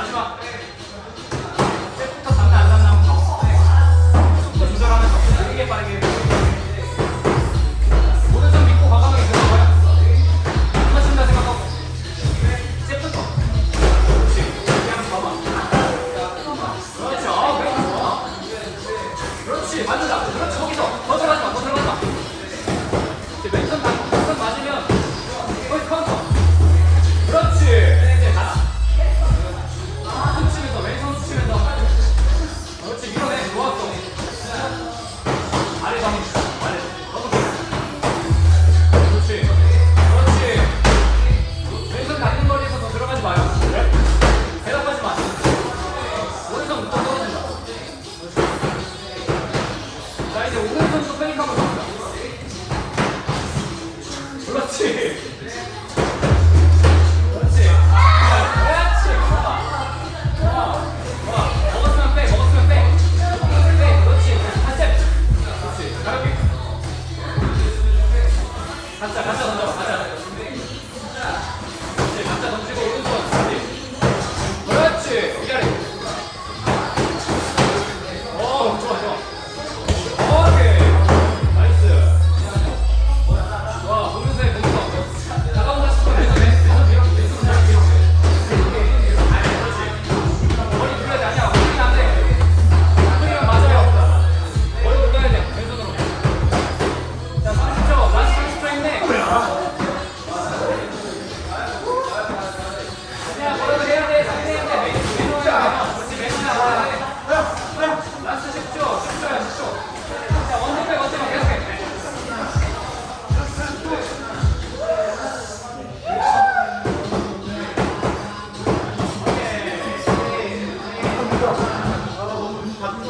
마지막. 이제 오공 선수 페이크하고 나온다. 한 점. 그렇지. 가자. 가자.